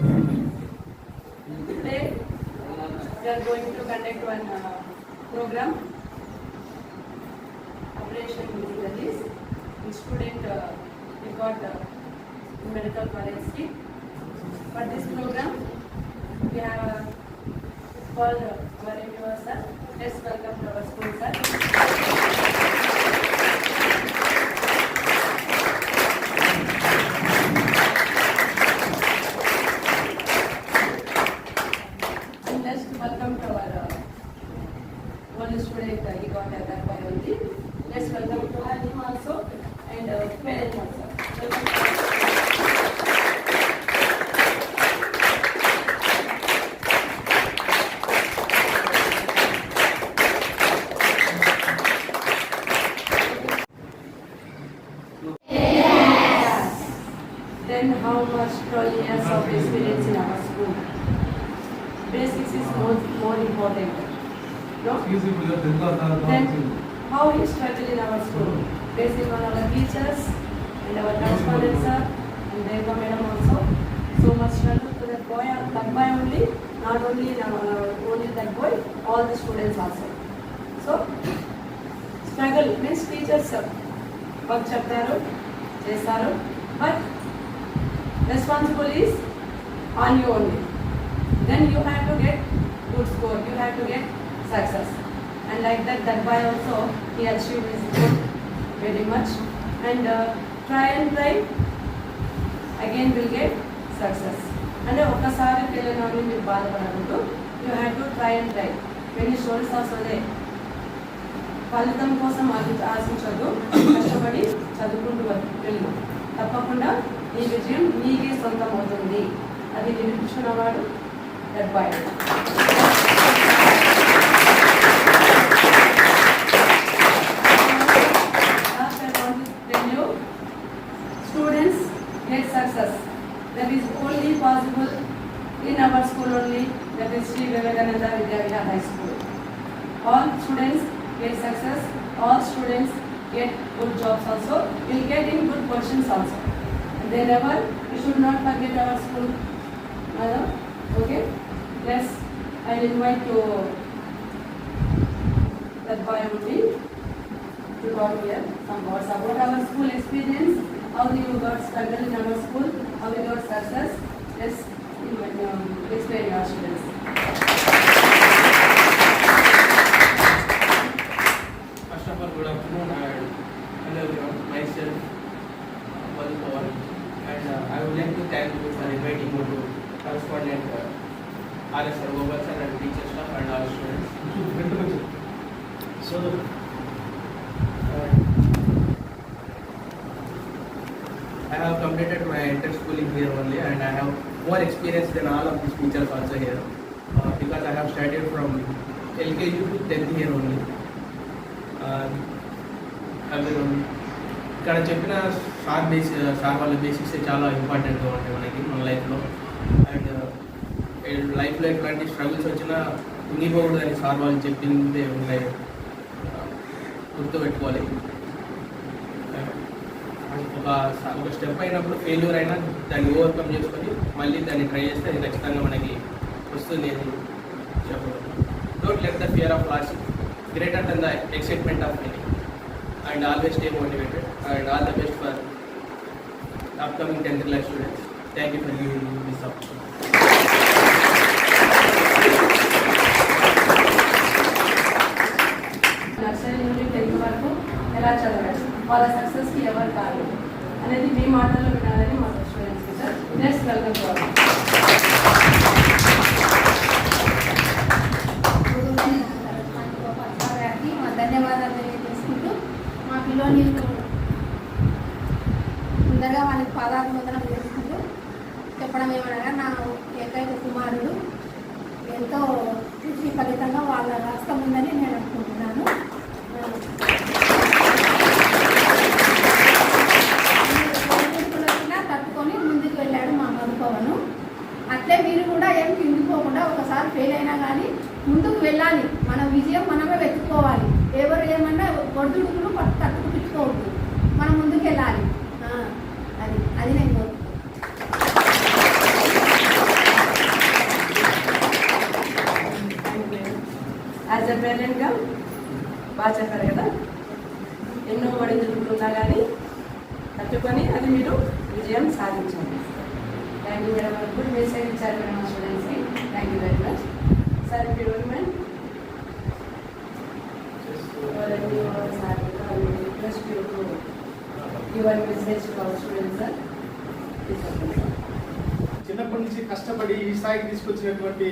Today, we are going to conduct one uh, program, Operation Release, which student uh, we got uh, medical college scheme. For this program, we have called uh, our reviewer sir. Let's And like that, that boy also, he achieved his goal very much. And uh, try and try, again will get success. అంటే ఒక్కసారి తెలియని మీరు బాధపడకూడదు. You have to try and try when stories వస్తుంది ఫలితం కోసం ఆశి ఆశించదు కష్టపడి చదువుకుంటూ వెళ్ళు. తప్పకుండా నీ విజయం నీకే సొంతం అవుతుంది అది నిరూపించుకున్నవాడు డెబ్బాయి Students Sri Vivekananda High School. All students get success, all students get good jobs also, will get in good positions also. And Wherever, we should not forget our school. Madam, okay? Yes, I invite to that boy only to talk here some words about our school experience, how you got struggle in our school, how you got success. Yes, invite, um, explain your students. and uh, I would like to thank you for inviting me to correspondent uh, RS Gopal sir and teacher staff and all students. So, uh, I have completed my inter schooling here only, and I have more experience than all of these teachers also here, uh, because I have studied from LKG to 10th year only. అవి ఇక్కడ చెప్పిన sir బేసి sir వాళ్ళ basics చాలా ఇంపార్టెంట్గా ఉంటాయి మనకి మన లైఫ్లో. అండ్ లైఫ్లో ఎట్లాంటి స్ట్రగుల్స్ వచ్చినా కుంగిపోకూడదు అని సార్ వాళ్ళు చెప్పిందే ఉన్నాయి. గుర్తుపెట్టుకోవాలి. ఒక ఒక స్టెప్ అయినప్పుడు ఫెయిల్యూర్ అయినా దాన్ని ఓవర్కమ్ చేసుకొని మళ్ళీ దాన్ని ట్రై చేస్తే అది ఖచ్చితంగా మనకి వస్తుంది అని చెప్పడం don't let the fear of loss greater than the excitement of winning. And always stay motivated. And all the best for upcoming 10th class students. Thank you for giving me this opportunity. Nursery నుండి tenth వరకు ఎలా చదవాలి వాళ్ళ సక్సెస్కి ఎవరు కాదు అనేది మీ మాటల్లో వినాలని మా స్టూడెంట్స్కి sir next welcome to our గారికి మా ధన్యవాదాలు తెలియజేసుకుంటూ మా పిల్లోనీళ్ళు ముందరగా వాళ్ళకి పాదాభివందనం చేసుకుంటూ చెప్పడం ఏమనగా నా ఏకైక కుమారుడు ఎంతో కృషి ఫలితంగా వాళ్ళ రాష్ట్రం ఉందని నేను అనుకుంటున్నాను ఒడిదుడుకులు వచ్చినా తట్టుకొని ముందుకు వెళ్ళాడు మా మధుపవను అట్లే మీరు కూడా ఏం కిందిపోకుండా ఒకసారి ఫెయిల్ అయినా కానీ ముందుకు వెళ్ళాలి మన విజయం మనమే వెతుక్కోవాలి ఎవరు ఏమన్నా ఒడిదుడుకులు పట్టు తట్టుకుపించుకోవద్దు మనం ముందుకు వెళ్ళాలి ఆ, అది అది నేను కోరుకుంటున్నాను. హ్యాపీగా బాగా చెప్పారు కదా? ఎన్నో ఒడిదుడుకులున్నా కానీ తట్టుకొని అది మీరు విజయం సాధించండి thank you madam good message ఇచ్చారు మేడం మా స్టూడెంట్స్కి thank you very much sir if you don't mind, or any of us చిన్నప్పటి నుంచి కష్టపడి ఈ స్థాయికి తీసుకొచ్చినటువంటి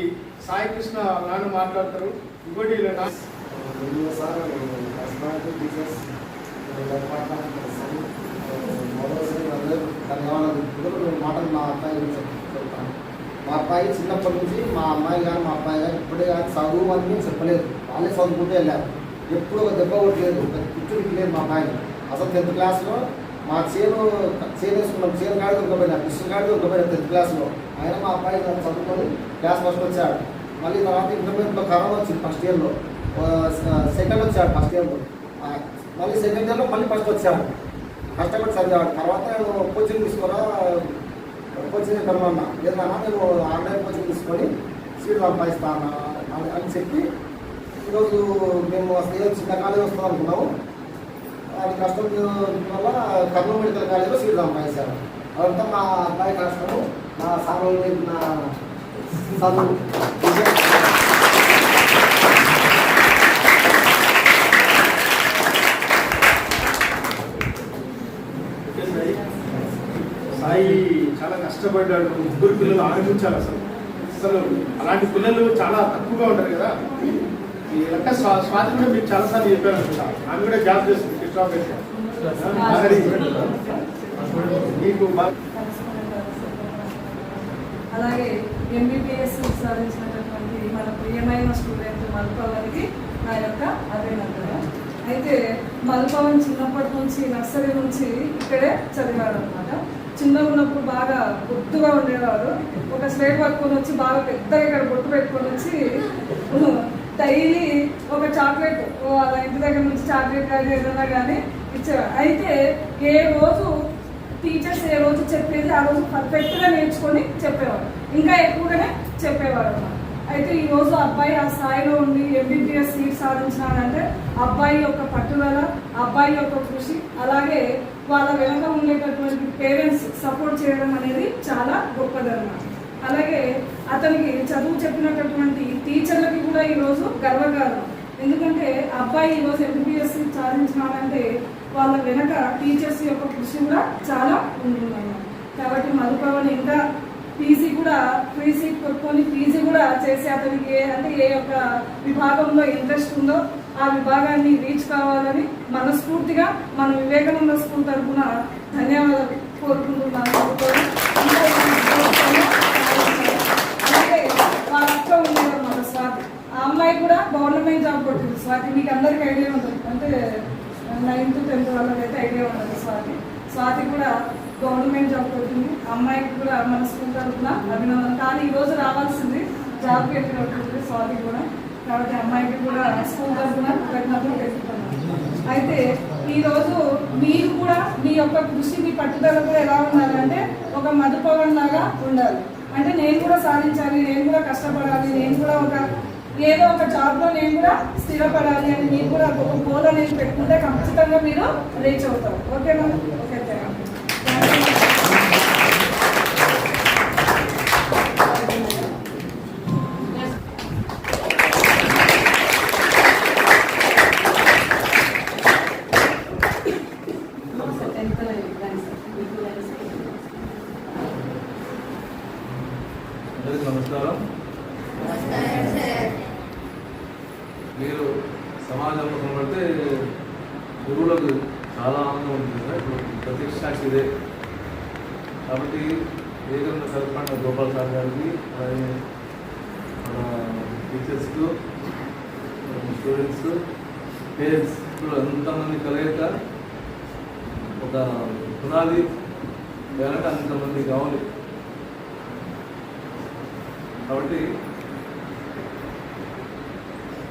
సాయి కృష్ణ నాన్న మాట్లాడతారు. ఇంకోటి సార్ కస్టమర్ టీచర్స్ మాటలు మా అబ్బాయి గురించి చెప్తాను మా అబ్బాయి చిన్నప్పటి నుంచి మా అమ్మాయి కానీ మా అబ్బాయి కానీ ఇప్పుడే కానీ చదువు అని చెప్పలేదు. వాళ్ళే చదువుకుంటూ వెళ్ళారు. ఎప్పుడు ఒక దెబ్బ కొట్టలేదు. ఒక కూర్చుడికి లేదు మా అబ్బాయిని. అసలు టెన్త్ క్లాస్లో మా చేను చేను వేసుకున్నాం. చేను కాడి దొరకపోయినా కృష్ణ కాడి దొరకపోయినా టెన్త్ క్లాస్లో ఆయన మా అబ్బాయి చదువుకొని క్లాస్ ఫస్ట్ వచ్చాడు. మళ్ళీ తర్వాత ఇంటర్మీడియట్లో కరోనా వచ్చింది ఫస్ట్ ఇయర్లో సెకండ్ వచ్చాడు ఫస్ట్ ఇయర్లో మళ్ళీ సెకండ్ ఇయర్లో మళ్ళీ ఫస్ట్ వచ్చాడు. కష్టపడి చదివాడు తర్వాత కోచింగ్ తీసుకోరా కోచింగ్ సెంటర్ అన్న ఏదన్నా నేను ఆన్లైన్ కోచింగ్ తీసుకొని సీట్ సంపాదిస్తాను అని అని చెప్పి ఈరోజు మేము అసలు ఏదో చిన్న కాలేజ్ వస్తాం అనుకున్నాము. అది కష్టం వల్ల కర్నూలు మెడికల్ కాలేజీలో సీట్ సంపాదించాను అదంతా మా అబ్బాయి కష్టము. నా సార్ నా చదువు ఓకే సాయి సాయి చాలా కష్టపడ్డాడు. ముగ్గురు పిల్లలు ఆనందించాలి అసలు. అసలు అలాంటి పిల్లలు చాలా తక్కువగా ఉంటారు కదా. ఈ లెక్క స్వా- స్వాతి కూడా చాలా సార్లు చెప్పాను అనుకుంటా. ఆమె కూడా జాబ్ చేస్తుంది కృష్ణాపేట మీకు అలాగే ఎంబీబీఎస్ సాధించినటువంటి మన ప్రియమైన స్టూడెంట్ మల్పవారికి నా యొక్క అభినందన అయితే మల్పవన్ చిన్నప్పటి నుంచి నర్సరీ నుంచి ఇక్కడే చదివాడు అనమాట చిన్నగా ఉన్నప్పుడు బాగా గుర్తుగా ఉండేవాడు. ఒక స్లేట్ పట్టుకొని వచ్చి బాగా పెద్దగా ఇక్కడ బొట్టు పెట్టుకొని వచ్చి డైలీ ఒక చాక్లెట్ వాళ్ళ ఇంటి దగ్గర నుంచి చాక్లెట్ కానీ ఏదైనా కానీ ఇచ్చేవాడు. అయితే ఏ రోజు టీచర్స్ ఏ రోజు చెప్పేది ఆ రోజు పర్ఫెక్ట్గా నేర్చుకొని చెప్పేవారు. ఇంకా ఎక్కువగానే చెప్పేవారు అయితే ఈ రోజు అబ్బాయి ఆ స్థాయిలో ఉండి ఎంబీబీఎస్ సీట్ సాధించినాడంటే అబ్బాయి యొక్క పట్టుదల అబ్బాయి యొక్క కృషి అలాగే వాళ్ళ వెనక ఉండేటటువంటి పేరెంట్స్ సపోర్ట్ చేయడం అనేది చాలా గొప్పదన్నమాట అలాగే అతనికి చదువు చెప్పినటువంటి టీచర్లకి కూడా ఈరోజు గర్వకారణం. ఎందుకంటే అబ్బాయి ఈరోజు ఎంబీబీఎస్ సాధించినాడంటే వాళ్ళ వెనక టీచర్స్ యొక్క కృషి కూడా చాలా ఉంటుందన్నమాట. కాబట్టి మధుపవన్ ఇంకా పీజీ కూడా పీజీ కొట్టుకొని పీజీ కూడా చేసి అతనికి ఏ అంటే ఏ యొక్క విభాగంలో ఇంట్రెస్ట్ ఉందో ఆ విభాగాన్ని రీచ్ కావాలని మనస్ఫూర్తిగా మన వివేకానంద స్కూల్ తరఫున ధన్యవాదాలు కోరుకుంటున్నాను అలాగే వాళ్ళ అక్క స్వాతి. ఆ అమ్మాయి కూడా గవర్నమెంట్ జాబ్ కొట్టింది. స్వాతి మీకు అందరికీ ఐడియా ఉంటుంది. అంటే నైన్త్ టెన్త్ వాళ్ళకి అయితే ఐడియా ఉండదు స్వాతి. స్వాతి కూడా గవర్నమెంట్ జాబ్ కొట్టింది. అమ్మాయికి కూడా మన స్కూల్ తరఫున అభినందన. కానీ ఈరోజు రావాల్సింది జాబ్ జాబ్కి ఉంటుంది స్వాతి కూడా. కాబట్టి అమ్మాయికి కూడా స్కూల్ తరఫున కృతజ్ఞతలు తెలుపుతున్నాను అయితే ఈరోజు మీరు కూడా మీ యొక్క కృషి మీ పట్టుదల కూడా ఎలా ఉండాలంటే ఒక మధుపవన్ లాగా ఉండాలి. అంటే నేను కూడా సాధించాలి నేను కూడా కష్టపడాలి నేను కూడా ఒక ఏదో ఒక జాబ్లో నేను కూడా స్థిరపడాలి అని మీరు కూడా ఒక గోల్ అనేది పెట్టుకుంటే ఖచ్చితంగా మీరు రీచ్ అవుతారు. ఓకేనా ఓకే థ్యాంక్ Sir, tenth లో exams, sir. మీకు తెలుసు. అందరికీ నమస్కారం మీరు సమాజంలో కనబడితే గురువులకు చాలా ఆనందం ఉంటుంది కదా ఇప్పుడు ప్రత్యక్ష లేదు కాబట్టి ఏదైనా సరిపడిన గోపాల్ సార్ గారికి అలాగే మన టీచర్స్కు స్టూడెంట్స్ పేరెంట్స్ అంతమంది ఎంతమంది కలయిక ఒక పునాది వేయాలంటే అంతమంది కావాలి. కాబట్టి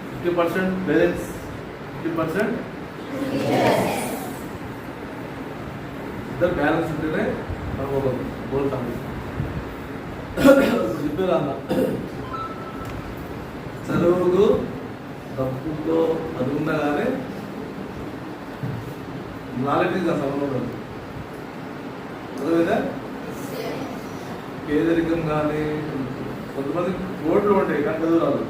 fifty percent parents fifty percent ఇద్దరు బ్యాలెన్స్ ఉంటేనే మనం ఒక గోల్ సాధిస్తాం చెప్పారు అన్న. చదువుకు డబ్బుతో అది కానీ నాలెడ్జ్ దాని సంబంధం ఉండదు. అర్థమైందా? పేదరికం కానీ కొంతమంది రోడ్లు ఉంటాయి కానీ చదువు రాదు.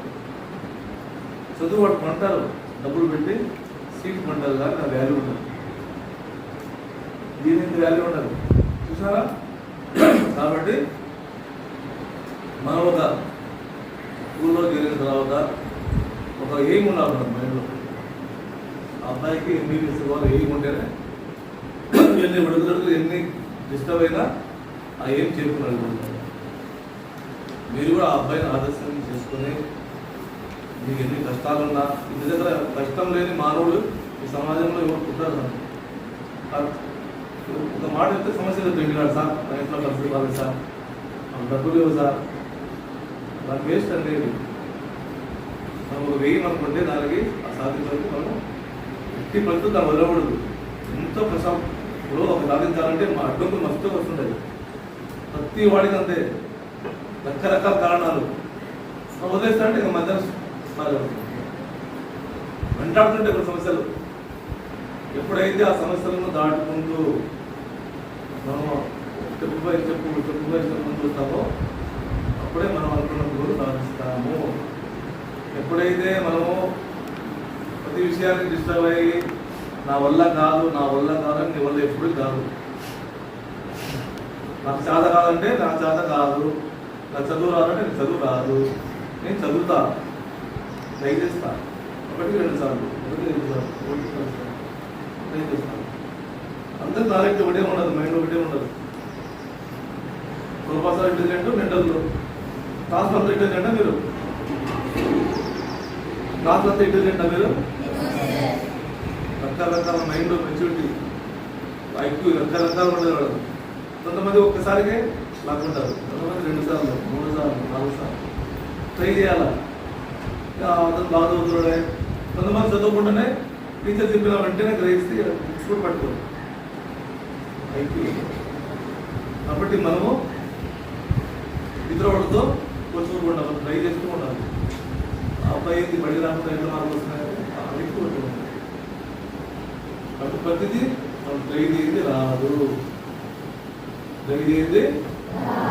చదువు వాడు కొంటారు. డబ్బులు పెట్టి సీట్ కొంటారు కానీ నా వాల్యూ దీని దీనికి వాల్యూ ఉండదు. చూసారా? కాబట్టి మనం ఒక స్కూల్లో చేరిన తర్వాత ఒక ఎయిమ్ ఉండాలి మన మైండ్లో ఆ అబ్బాయికి ఎన్ని వాళ్ళు ఎయిమ్ ఉంటేనే ఎన్ని విడుదలకు ఎన్ని డిస్టర్బ్ అయినా ఆ ఏం చేరుకున్నాడు మీరు కూడా ఆ అబ్బాయిని ఆదర్శం చేసుకుని మీకు ఎన్ని కష్టాలున్నా ఇంటి దగ్గర కష్టం లేని మానవుడు ఈ సమాజంలో ఎవరు పుట్టారు. ఒక మాట చెప్తే సమస్యలు పెండినాడు సార్ నా ఇంట్లో పరిస్థితి బాగా సార్ డబ్బులు లేవు సార్. దాని వేస్ట్ అనేది మనం ఒక వెయ్యి మనకు ఉంటే దానికి ఆ సాధించడానికి మనం ఎట్టి పరిస్థితి దాన్ని వదలకూడదు. ఎంతో ప్రశా ఇప్పుడు ఒక సాధించాలంటే మా అడ్డంకులు మస్తు వస్తుంటాయి. ప్రతి వాడికి అంతే. రకరకాల కారణాలు. వదిలేస్తారంటే వదిలేస్తా అంటే ఇక మధ్య వెంటాడుతుంటే కొన్ని సమస్యలు. ఎప్పుడైతే ఆ సమస్యలను దాటుకుంటూ మనం చెప్పు పై చెప్పు చెప్పు పై చెప్పు చూస్తామో అప్పుడే మనం అనుకున్న గురువు సాధిస్తాము. ఎప్పుడైతే మనము ప్రతి విషయానికి డిస్టర్బ్ అయ్యి నా వల్ల కాదు నా వల్ల కాదు నీ వల్ల ఎప్పుడు కాదు. నాకు చేత కాదంటే నా చేత కాదు. నాకు చదువు రాదంటే నేను చదువు రాదు. నేను చదువుతా. ట్రై చేస్తా ఒకటి రెండు సార్లు. ఒకటి రెండు సార్లు. ఒకటి రెండు సార్లు. ట్రై చేస్తాను అందరి నాలెడ్జ్ ఒకటే ఉండదు మైండ్ ఒకటే ఉండదు. ప్రొఫెసర్ ఇంటెలిజెంట్ మెంటల్ క్లాస్ అంతా ఇంటెలిజెంటా మీరు? క్లాస్ అంతా ఇంటెలిజెంటా మీరు? రకరకాల మైండ్ మెచ్యూరిటీ ఐక్యూ రకరకాలు ఉండదు వాడు. కొంతమంది ఒక్కసారికే లాక్కుంటారు. కొంతమంది రెండు సార్లు మూడు సార్లు నాలుగు సార్లు. ట్రై చేయాలా? అతను బాగా చదువుతున్నాడే కొంతమంది చదువుకుంటేనే టీచర్ చెప్పిన వెంటనే గ్రహిస్తే పట్టుకోరు. ఐక్యూ కాబట్టి మనము ఇతరులతో కొంచెం ఉండాలి ట్రై చేస్తూ ఉండాలి. ఆ అబ్బాయి ఏంది బడి రాకుండా ఎంత మార్కులు వస్తున్నాయి అది ఎక్కువ ఉంటుంది. కాబట్టి ప్రతిదీ మనం ట్రై చేయండి రాదు. ట్రై చేయండి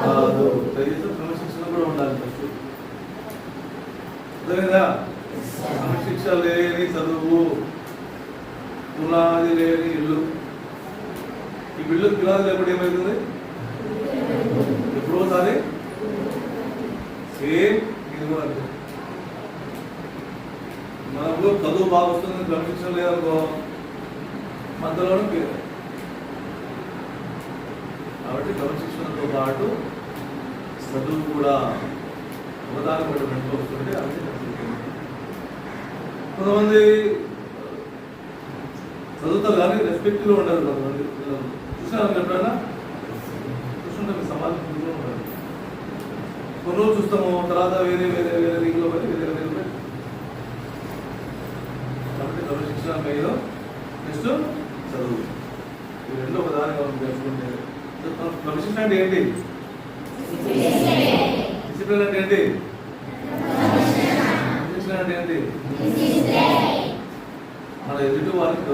రాదు. ట్రై చేస్తే క్రమశిక్షణ కూడా ఉండాలి ఫస్ట్ అర్థమైందా? క్రమశిక్ష లేని చదువు పునాది లేని ఇల్లు. బిల్లు క్లాస్ పునాది లేకుండా ఏమవుతుంది ఎప్పుడో అది సేమ్ ఇది కూడా మనకు చదువు బాగా వస్తుంది క్రమశిక్షణ లేదనుకో మధ్యలోనే పేరు. కాబట్టి క్రమశిక్షణతో పాటు చదువు కూడా అవదాన ఒకటి వెంట వస్తుంటే అది కొంతమంది చదువుతారు కానీ రెస్పెక్ట్లో ఉండదు కొంతమంది పిల్లలు ఎప్పుడైనా? చూస్తుంటే మీ సమాజం కొన్ని రోజు చూస్తాము తర్వాత వేరే వేరే వేరే రీతిలో పోయి వేరే వేరే పోయి. కాబట్టి క్రమశిక్షణ మీద నెక్స్ట్ చదువు. ఈ రెండు ఒక దాని మనం తెలుసుకుంటే క్రమశిక్షణ అంటే ఏంటి? డిసిప్లిన్ అంటే ఏంటి? క్రమశిక్షణ అంటే ఏంటి? మన ఎదుటి వారికి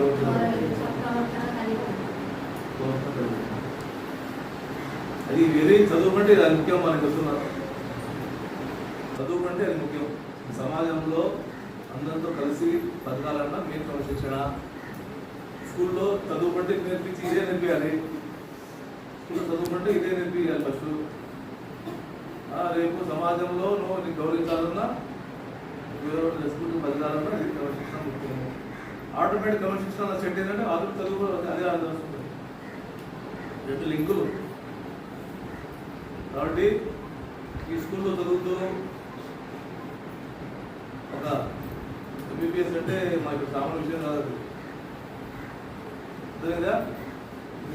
అది వేరే చదువుకుంటే ఇది అది ముఖ్యం మనకి వస్తున్నారు. చదువుకుంటే అది ముఖ్యం. సమాజంలో అందరితో కలిసి బతకాలన్నా మీరు క్రమశిక్షణ స్కూల్లో చదువుకుంటే నేర్పించి ఇదే నేర్పించాలి స్కూల్లో చదువుకుంటే ఇదే నేర్పించాలి ఫస్ట్. రేపు సమాజంలో నువ్వు నీకు గౌరవించాలన్నా ఎవరు స్కూల్ బతకాలన్నా ఇది క్రమశిక్షణ ముఖ్యం. ఆటోమేటిక్ క్రమశిక్షణ సెట్ ఏంటంటే ఆటో చదువు అదే అర్థం వస్తుంది రెండు లింకులు. కాబట్టి ఈ స్కూల్లో చదువుతూ ఒక ఎంబీబీఎస్ అంటే మాకు సామాన్య విషయం కాదు అది. అర్థమైందా?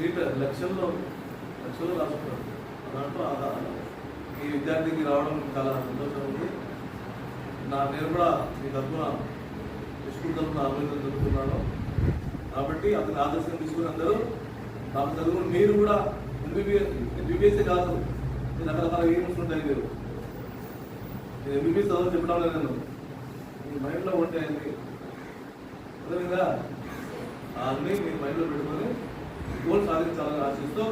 మీటర్ లక్షల్లో లక్షల్లో రాసుకుంటారు దాంట్లో ఆ- ఈ విద్యార్థికి రావడం చాలా సంతోషం ఉంది. నా నేను కూడా మీ తరఫున స్కూల్ తరఫున అభివృద్ధి జరుగుతున్నాను కాబట్టి అతని ఆదర్శం తీసుకుని అందరూ నాకు చదువు మీరు కూడా ఎంబీబీఎస్ ఎంబీబీఎస్ కాదు. రకరకాల ఏమ్స్ ఉంటాయి మీరు నేను ఎంబీబీఎస్ చదువు చెప్పడం లేదు నేను మీ మైండ్లో ఉంటాయండి అదేవిధంగా అన్నీ మీ మైండ్లో పెట్టుకొని గోల్ సాధించాలని ఆశిస్తూ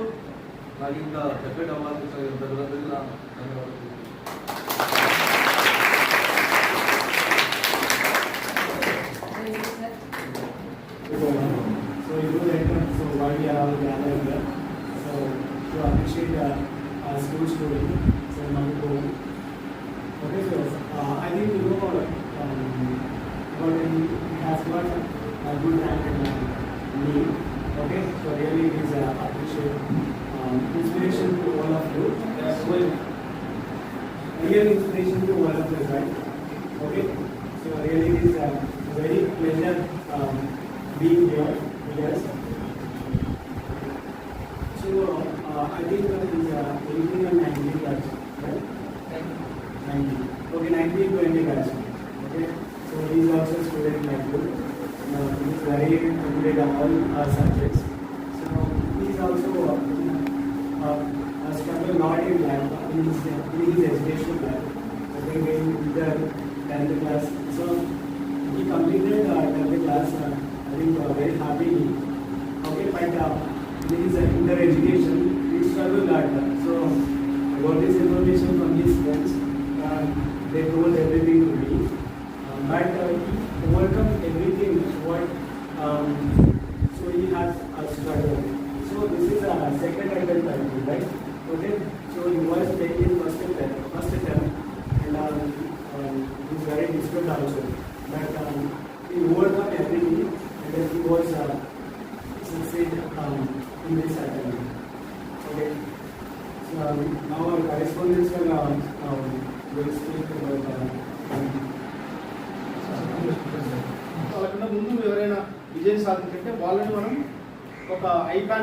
నాకు ఇంకా చెప్పేట అవ్వాలని ధన్యవాదాలు So it was entered, so why we are all gathered here. So to appreciate uh, school student, so Manipur. Okay, so uh, I think you know um, but he has got a good rank in uh, me. Okay, so really it is uh, appreciate um, inspiration to all of you. As well, real inspiration to all of us, right? Okay, so really it is a very pleasure um, being here with us. So uh, I think that is uh, 18 and 19 batch, right? 19. Okay, 19 to 20 batch. Okay, so he is also student like you. Uh, he is very good at all uh, subjects. So he is also uh, uh, a struggle not in life, uh, in his, in his education life. I think in the 10th class. So he completed uh, 10th class. Uh, I think uh, very happy. But uh, in uh, their education, he struggled a lot. So I got this information from his friends. and they told everything to me. Uh, but uh, he overcome everything what um,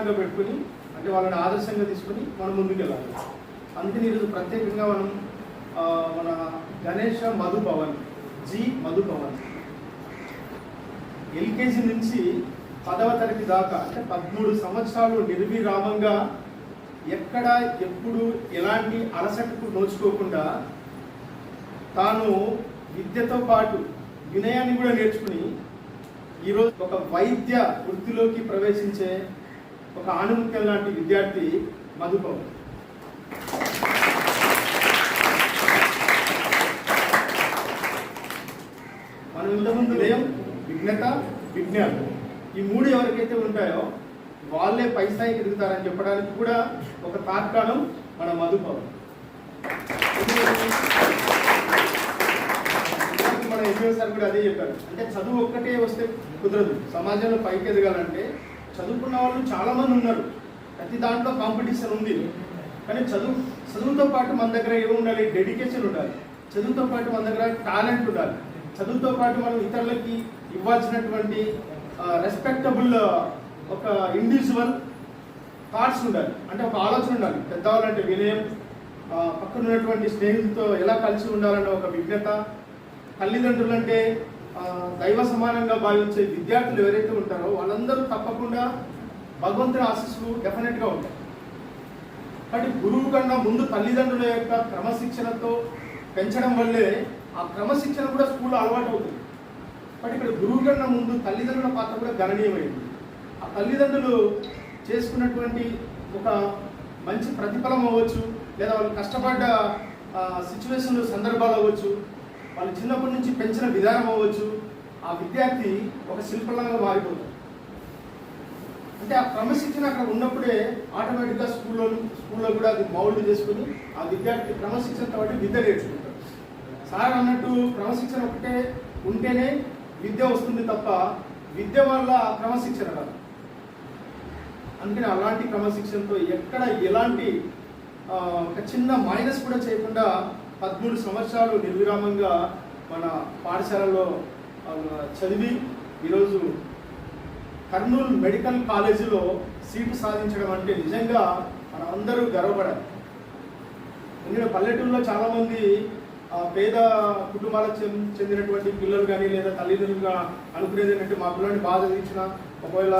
ఐకాన్గా పెట్టుకుని అంటే వాళ్ళని ఆదర్శంగా తీసుకుని మనం ముందుకెళ్ళాలి అందుకని ఈరోజు ప్రత్యేకంగా మనం మన గణేష మధు భవన్ జి మధు భవన్ ఎల్కేజీ నుంచి పదవ తరగతి దాకా అంటే పదమూడు సంవత్సరాలు నిర్విరామంగా ఎక్కడ ఎప్పుడు ఎలాంటి అలసటకు నోచుకోకుండా తాను విద్యతో పాటు వినయాన్ని కూడా నేర్చుకుని ఈరోజు ఒక వైద్య వృత్తిలోకి ప్రవేశించే ఒక ఆణిముత్యం లాంటి విద్యార్థి మధుపవ్ మనం ఇంతకుముందు వినయం విఘ్నత విజ్ఞానం. ఈ మూడు ఎవరికైతే ఉంటాయో వాళ్ళే పై స్థాయికి ఎదుగుతారని చెప్పడానికి కూడా ఒక తాత్కాలం మన మధుపవ్ మన ఎంపీ సార్ కూడా అదే చెప్పారు. అంటే చదువు ఒక్కటే వస్తే కుదరదు. సమాజంలో పైకి ఎదగాలంటే చదువుకున్న వాళ్ళు చాలా మంది ఉన్నారు. ప్రతి దాంట్లో కాంపిటీషన్ ఉంది. కానీ చదువు చదువుతో పాటు మన దగ్గర ఏమి ఉండాలి డెడికేషన్ ఉండాలి. చదువుతో పాటు మన దగ్గర టాలెంట్ ఉండాలి. చదువుతో పాటు మనం ఇతరులకి ఇవ్వాల్సినటువంటి రెస్పెక్టబుల్ ఒక ఇండివిజువల్ థాట్స్ ఉండాలి. అంటే ఒక ఆలోచన ఉండాలి. పెద్దవాళ్ళంటే వినయం ఆ, పక్కన ఉన్నటువంటి స్నేహితులతో ఎలా కలిసి ఉండాలన్న ఒక విజ్ఞత తల్లిదండ్రులంటే దైవ సమానంగా భావించే విద్యార్థులు ఎవరైతే ఉంటారో వాళ్ళందరూ తప్పకుండా భగవంతుని ఆశీస్సులు డెఫినెట్గా ఉంటాయి. కాబట్టి గురువు కన్నా ముందు తల్లిదండ్రుల యొక్క క్రమశిక్షణతో పెంచడం వల్లే ఆ క్రమశిక్షణ కూడా స్కూల్లో అలవాటు అవుతుంది. బట్ ఇక్కడ గురువు కన్నా ముందు తల్లిదండ్రుల పాత్ర కూడా గణనీయమైంది. ఆ తల్లిదండ్రులు చేసుకున్నటువంటి ఒక మంచి ప్రతిఫలం అవ్వచ్చు లేదా వాళ్ళు కష్టపడ్డ సిచ్యువేషన్ సందర్భాలు అవ్వచ్చు. వాళ్ళు చిన్నప్పటి నుంచి పెంచిన విధానం అవ్వచ్చు ఆ విద్యార్థి ఒక శిల్పంగా మారిపోతుంది అంటే ఆ క్రమశిక్షణ అక్కడ ఉన్నప్పుడే ఆటోమేటిక్గా స్కూల్లో స్కూల్లో కూడా అది మౌల్డ్ చేసుకుని ఆ విద్యార్థి క్రమశిక్షణతో పాటు విద్య నేర్చుకుంటారు సార్ అన్నట్టు క్రమశిక్షణ ఒకటే ఉంటేనే విద్య వస్తుంది తప్ప విద్య వల్ల క్రమశిక్షణ రాదు. అందుకని అలాంటి క్రమశిక్షణతో ఎక్కడ ఎలాంటి ఒక చిన్న మైనస్ కూడా చేయకుండా పదమూడు సంవత్సరాలు నిర్విరామంగా మన పాఠశాలలో చదివి ఈరోజు కర్నూలు మెడికల్ కాలేజీలో సీటు సాధించడం అంటే నిజంగా మన అందరూ గర్వపడాలి. ఎందుకంటే పల్లెటూరులో చాలామంది పేద కుటుంబాలకు చెంది- చెందినటువంటి పిల్లలు కానీ లేదా తల్లిదండ్రులుగా అనుకునేది ఏంటంటే మా పిల్లల్ని బాగా చదివించిన ఒకవేళ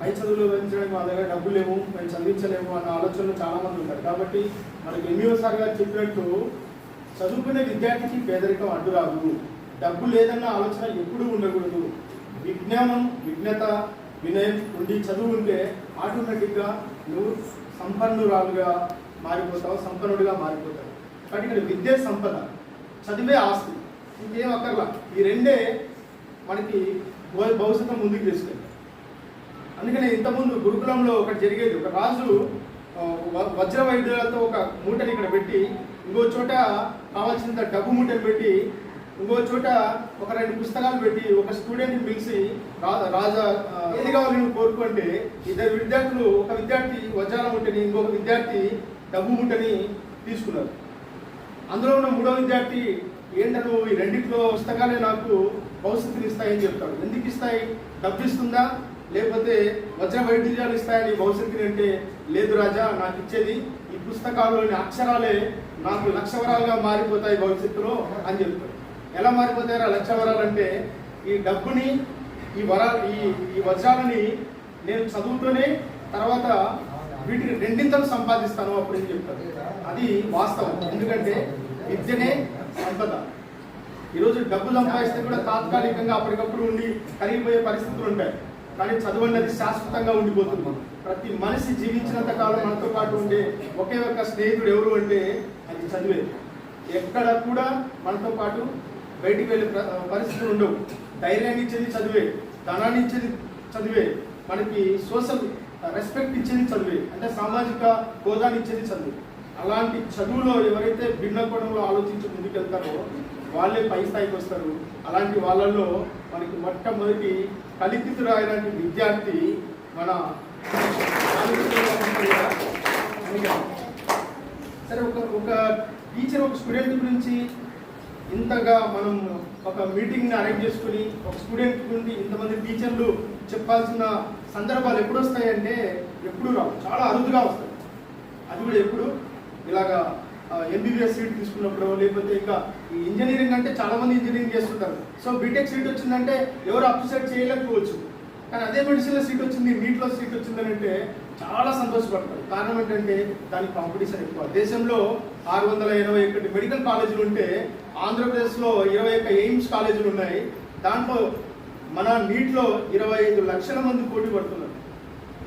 పై చదువులు పెంచడానికి మా దగ్గర డబ్బులు లేవు మేము చదివించలేము అన్న ఆలోచనలు చాలామంది ఉంటారు. కాబట్టి మనకి ఎంఈఓ సార్ గారు చెప్పినట్టు చదువుకునే విద్యార్థికి పేదరికం అడ్డురాదు. డబ్బు లేదన్న ఆలోచన ఎప్పుడూ ఉండకూడదు. విజ్ఞానం విఘ్నత వినయం ఉండి చదువు ఉంటే ఆటోమేటిక్గా నువ్వు సంపన్నురాలుగా మారిపోతావు సంపన్నుడిగా మారిపోతావు. కాబట్టి ఇక్కడ విద్య సంపద చదివే ఆస్తి ఇంకేం అక్కర్లా. ఈ రెండే మనకి భవిష్యత్తు ముందుకు తీసుకెళ్తాయి. అందుకనే ఇంతకుముందు గురుకులంలో ఒకటి జరిగేది. ఒక రాజు వ- వజ్ర వైద్యులతో ఒక మూటని ఇక్కడ పెట్టి ఇంకో చోట కావాల్సినంత డబ్బు ముట్టలు పెట్టి ఇంకో చోట ఒక రెండు పుస్తకాలు పెట్టి ఒక స్టూడెంట్ని పిలిచి రాజా ఏది కావాలి నువ్వు కోరుకుంటే ఇద్దరు విద్యార్థులు ఒక విద్యార్థి వజ్రాల మూటని ఇంకొక విద్యార్థి డబ్బు ముట్టని తీసుకున్నారు. అందులో ఉన్న మూడో విద్యార్థి ఏంట ఈ రెండిట్లో పుస్తకాలే నాకు భవిష్యత్తుని ఇస్తాయని చెప్తాడు. ఎందుకు ఇస్తాయి? డబ్బు ఇస్తుందా? లేకపోతే వజ్ర వైద్యాలు ఇస్తాయని భవిష్యత్తుని అంటే లేదు రాజా నాకు ఇచ్చేది ఈ పుస్తకాల్లోని అక్షరాలే నాకు లక్షవరాలుగా మారిపోతాయి భవిష్యత్తులో అని చెప్తారు ఎలా మారిపోతాయా లక్షవరాలు అంటే ఈ డబ్బుని ఈ వర ఈ ఈ వజ్రాలని నేను చదువుతూనే తర్వాత వీటిని రెండింతలు సంపాదిస్తాను అప్పుడు ఏం చెప్తారు అది వాస్తవం. ఎందుకంటే విద్యనే సంపద. ఈరోజు డబ్బు సంపాదిస్తే కూడా తాత్కాలికంగా అప్పటికప్పుడు ఉండి కరిగిపోయే పరిస్థితులు ఉంటాయి. కానీ చదువు అన్నది శాశ్వతంగా ఉండిపోతుంది. ప్రతి మనిషి జీవించినంత కాలం మనతో పాటు ఉండే ఒకే ఒక్క స్నేహితుడు ఎవరు అంటే అది చదివే. ఎక్కడ కూడా మనతో పాటు బయటికి వెళ్ళే పరిస్థితులు ఉండవు. ధైర్యాన్ని ఇచ్చేది చదివే ధనాన్ని ఇచ్చేది చదివే మనకి సోషల్ రెస్పెక్ట్ ఇచ్చేది చదివే అంటే సామాజిక హోదాని ఇచ్చేది చదివే. అలాంటి చదువులో ఎవరైతే భిన్న కోణంలో ఆలోచించి ముందుకెళ్తారో వాళ్ళే పై స్థాయికి వస్తారు. అలాంటి వాళ్ళల్లో మనకి మొట్టమొదటి కలికితుడు అయినటువంటి విద్యార్థి మన సరే ఒక ఒక టీచర్ ఒక స్టూడెంట్ గురించి ఇంతగా మనం ఒక మీటింగ్ని అరేంజ్ చేసుకుని ఒక స్టూడెంట్ గురించి ఇంతమంది టీచర్లు చెప్పాల్సిన సందర్భాలు ఎప్పుడు వస్తాయంటే ఎప్పుడు రావు. చాలా అరుదుగా వస్తాయి. అది కూడా ఎప్పుడు? ఇలాగా ఎంబీబీఎస్ సీట్ తీసుకున్నప్పుడు లేకపోతే ఇంకా ఇంజనీరింగ్ అంటే చాలా మంది ఇంజనీరింగ్ చేస్తుంటారు. సో బీటెక్ సీట్ వచ్చిందంటే ఎవరు అప్సెట్ చేయలేకపోవచ్చు. కానీ అదే మెడిసిన్లో సీట్ వచ్చింది నీట్లో సీట్ వచ్చిందని అంటే చాలా సంతోషపడతారు. కారణం ఏంటంటే దానికి కాంపిటీషన్ ఎక్కువ. దేశంలో ఆరు వందల ఇరవై ఒకటి మెడికల్ కాలేజీలు ఉంటే ఆంధ్రప్రదేశ్లో ఇరవై ఒక్క ఎయిమ్స్ కాలేజీలు ఉన్నాయి. దాంట్లో మన నీట్లో ఇరవై ఐదు లక్షల మంది పోటీ పడుతున్నారు.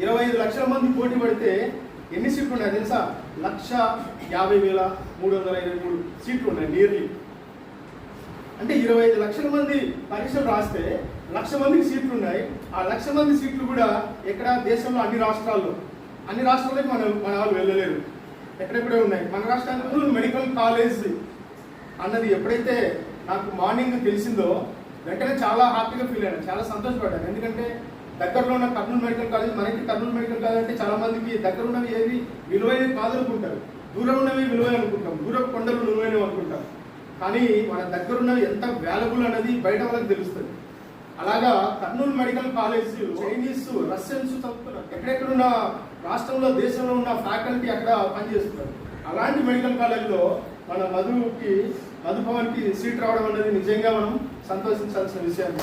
ఇరవై ఐదు లక్షల మంది పోటీ పడితే ఎన్ని సీట్లు ఉన్నాయి తెలుసా? లక్ష యాభై వేల మూడు వందల ఇరవై మూడు సీట్లు ఉన్నాయి నియర్లీ అంటే ఇరవై ఐదు లక్షల మంది పరీక్షలు రాస్తే లక్ష మందికి సీట్లు ఉన్నాయి. ఆ లక్ష మంది సీట్లు కూడా ఎక్కడ? దేశంలో అన్ని రాష్ట్రాల్లో. అన్ని రాష్ట్రాలకు మనం మన వాళ్ళు వెళ్ళలేరు. ఎక్కడెక్కడే ఉన్నాయి. మన రాష్ట్రానికి మెడికల్ కాలేజ్ అన్నది ఎప్పుడైతే నాకు మార్నింగ్ తెలిసిందో వెంటనే చాలా హ్యాపీగా ఫీల్ అయ్యాను. చాలా సంతోషపడ్డాను. ఎందుకంటే దగ్గరలో ఉన్న కర్నూలు మెడికల్ కాలేజ్ మనకి కర్నూలు మెడికల్ కాలేజ్ అంటే చాలా మందికి దగ్గర ఉన్నవి ఏవి? విలువైనవి కాదు అనుకుంటారు దూరం ఉన్నవి విలువైన అనుకుంటాం. దూరం కొండలు విలువైనవి అనుకుంటాం. కానీ మన దగ్గర ఉన్నవి ఎంత వాల్యుబుల్ అనేది బయట వాళ్ళకి తెలుస్తుంది. అలాగా Kurnool medical college Chinese Russians చదువుతున్నారు. ఎక్కడెక్కడున్న రాష్ట్రంలో దేశంలో ఉన్న ఫ్యాకల్టీ అక్కడ పనిచేస్తున్నారు. అలాంటి మెడికల్ కాలేజ్లో మన మధుకి మధు భవన్కి సీట్ రావడం అనేది నిజంగా మనం సంతోషించాల్సిన విషయం.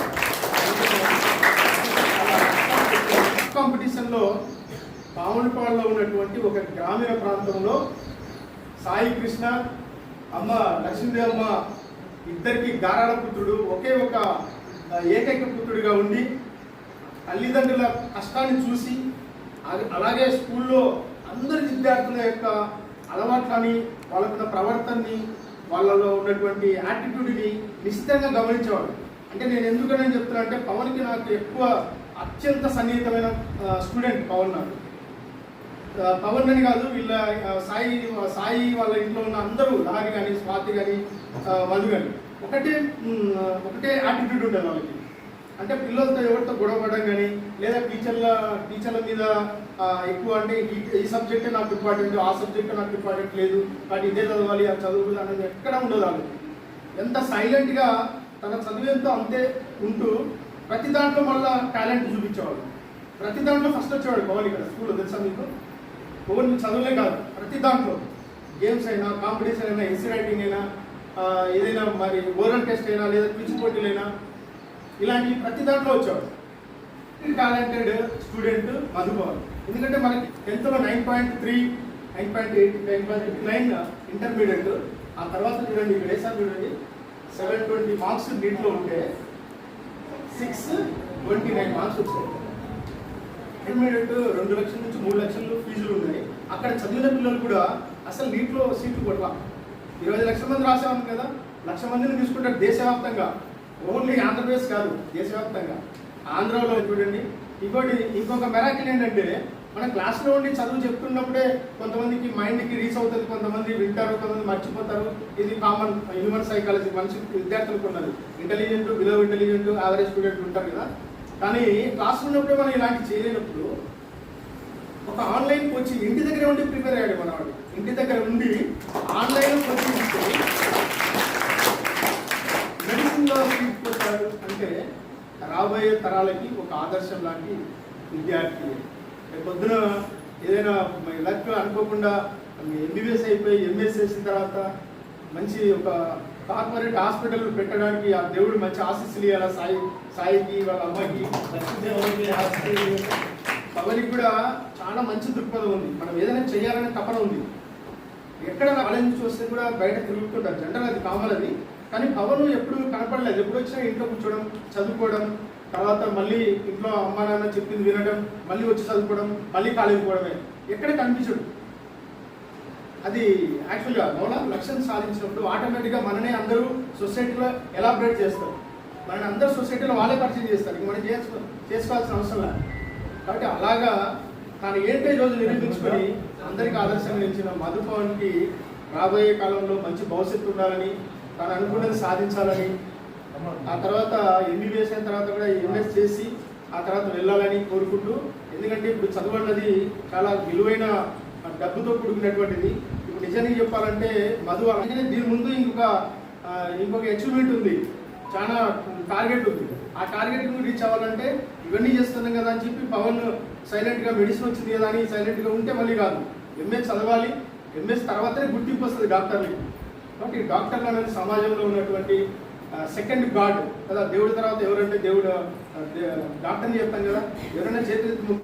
కాంపిటీషన్లో పాములపాడులో ఉన్నటువంటి ఒక గ్రామీణ ప్రాంతంలో సాయి కృష్ణ అమ్మ లక్ష్మీదేవమ్మ ఇద్దరికి గారాల పుత్రుడు ఒకే ఒక ఏకైక పుత్రుడిగా ఉండి తల్లిదండ్రుల కష్టాన్ని చూసి అలాగే స్కూల్లో అందరి విద్యార్థుల యొక్క అలవాట్లని వాళ్ళకున్న ప్రవర్తనని వాళ్ళలో ఉన్నటువంటి యాటిట్యూడ్ని నిశ్చితంగా గమనించేవాడు అంటే నేను ఎందుకని చెప్తున్నా అంటే పవన్కి నాకు ఎక్కువ అత్యంత సన్నిహితమైన స్టూడెంట్ పవన్ నాకు పవన్ అని కాదు వీళ్ళ సాయి సాయి వాళ్ళ ఇంట్లో ఉన్న అందరూ లహరి కానీ స్వాతి కానీ మధు కానీ ఒకటే ఒకటే యాటిట్యూడ్ ఉంటుంది వాళ్ళకి. అంటే పిల్లలతో ఎవరితో గొడవ పడడం కానీ లేదా టీచర్ల టీచర్ల మీద ఎక్కువ అంటే ఈ ఈ సబ్జెక్టే నాకు ఇంపార్టెంట్ ఆ సబ్జెక్ట్ నాకు ఇంపార్టెంట్ లేదు కానీ ఇదే చదవాలి అది చదువు అనేది ఎక్కడ ఉండదు వాళ్ళకి. ఎంత సైలెంట్గా తన చదివేంతో అంతే ఉంటూ ప్రతి దాంట్లో మళ్ళీ టాలెంట్ చూపించేవాడు ప్రతి దాంట్లో ఫస్ట్ వచ్చేవాడు పవన్ ఇక్కడ స్కూల్లో తెలుసా మీకు? పవన్ చదువులే కాదు ప్రతి దాంట్లో. గేమ్స్ అయినా కాంపిటీషన్ అయినా ఎస్సీ రైటింగ్ అయినా ఏదైనా మరి ఓరల్ టెస్ట్ అయినా లేదా క్విజ్ పోటీలైనా ఇలాంటి ప్రతి దాంట్లో వచ్చేవాడు. టాలెంటెడ్ స్టూడెంట్ మధుభవన్ ఎందుకంటే మనకి టెన్త్లో nine point three nine point eight nine point nine intermediate ఆ తర్వాత చూడండి ఇక్కడ వేసాను చూడండి సెవెన్ ట్వంటీ మార్క్స్ నీట్లో ఉంటే సిక్స్ ట్వంటీ నైన్ మార్క్స్ వచ్చాయి. ఇంటర్మీడియట్ రెండు లక్షల నుంచి మూడు లక్షలు ఫీజులు ఉన్నాయి. అక్కడ చదివిన పిల్లలు కూడా అసలు నీటిలో సీట్లు కొట్టవా? ఇరవై లక్షల మంది రాసేవాం కదా? లక్ష మందిని తీసుకుంటారు దేశవ్యాప్తంగా. ఓన్లీ ఆంధ్రప్రదేశ్ కాదు దేశవ్యాప్తంగా. ఆంధ్రాలో చూడండి. ఇంకోటి ఇంకొక మెరాకిల్ ఏంటంటే మన క్లాస్లో ఉండి చదువు చెప్తున్నప్పుడే కొంతమందికి మైండ్కి రీచ్ అవుతుంది కొంతమంది వింటారు కొంతమంది మర్చిపోతారు. ఇది కామన్ హ్యూమన్ సైకాలజీ మనిషి విద్యార్థులకు ఉన్నది. Intelligent below intelligent average student ఉంటారు కదా. కానీ క్లాస్ ఉన్నప్పుడే మనం ఇలాంటి చేయలేనప్పుడు ఒక ఆన్లైన్ కోచింగ్ ఇంటి దగ్గర ఉండి ప్రిపేర్ అయ్యాడు మనవాడు. ఇంటి దగ్గర ఉండి ఆన్లైన్ కోచింగ్ ఇస్తే మెడిసిన్లో తీసుకొచ్చాడు అంటే రాబోయే తరాలకి ఒక ఆదర్శం లాంటి విద్యార్థి. పొద్దున ఏదైనా లక్ అనుకోకుండా ఎంబీబీఎస్ అయిపోయి ఎంఎస్ చేసిన తర్వాత మంచి ఒక కార్పొరేట్ హాస్పిటల్ పెట్టడానికి ఆ దేవుడు మంచి ఆశీస్సులు ఇవ్వాలి సాయి సాయికి వాళ్ళ అమ్మకి? ఇవ్వాలి. పవన్కి కూడా చాలా మంచి దృక్పథం ఉంది. మనం ఏదైనా చేయాలనే తపన ఉంది. ఎక్కడ కాలేజ్ నుంచి వస్తే కూడా బయట తిరుగుతుంటారు. జనరల్ అది అది. కానీ పవన్ ఎప్పుడు కనపడలేదు. ఎప్పుడు వచ్చినా ఇంట్లో కూర్చోవడం చదువుకోవడం తర్వాత మళ్ళీ ఇంట్లో అమ్మ నాన్న చెప్పింది వినడం మళ్ళీ వచ్చి చదువుకోవడం మళ్ళీ కాలేజీ పోవడమే. ఎక్కడ కనిపించడు. అది యాక్చువల్గా మౌన లక్ష్యం సాధించినప్పుడు ఆటోమేటిక్గా మననే అందరూ సొసైటీలో ఎలాబరేట్ చేస్తారు. మనని అందరూ సొసైటీలో వాళ్ళే పరిచయం చేస్తారు. ఇంక మనం చేసుకో చేసుకోవాల్సిన అవసరం లేదు. కాబట్టి అలాగా తాను ఏంటో రోజు నిరూపించుకొని అందరికీ ఆదర్శంగా నిలిచిన మధుపవన్కి రాబోయే కాలంలో మంచి భవిష్యత్తు ఉండాలని తాను అనుకున్నది సాధించాలని ఆ తర్వాత ఎంబీబీఎస్ అయిన తర్వాత కూడా ఎంఎస్ చేసి ఆ తర్వాత వెళ్ళాలని కోరుకుంటూ ఎందుకంటే ఇప్పుడు చదువు అన్నది చాలా విలువైన డబ్బుతో కూడుకున్నటువంటిది. ఇప్పుడు నిజానికి చెప్పాలంటే మధు అలాగే దీని ముందు ఇంకొక ఇంకొక అచీవ్మెంట్ ఉంది. చాలా టార్గెట్ ఉంది. ఆ టార్గెట్ రీచ్ అవ్వాలంటే ఇవన్నీ చేస్తున్నాం కదా అని చెప్పి పవన్ సైలెంట్గా మెడిసిన్ వచ్చింది కదా అని సైలెంట్గా ఉంటే మళ్ళీ కాదు. ఎంఎస్ చదవాలి. ఎంఎస్ తర్వాతనే గుర్తింపు వస్తుంది డాక్టర్లకి. కాబట్టి డాక్టర్లు అనేది సమాజంలో ఉన్నటువంటి సెకండ్ గాడ్ కదా దేవుడి తర్వాత ఎవరంటే దేవుడు డాక్టర్ని చెప్తాను కదా ఎవరైనా చేతి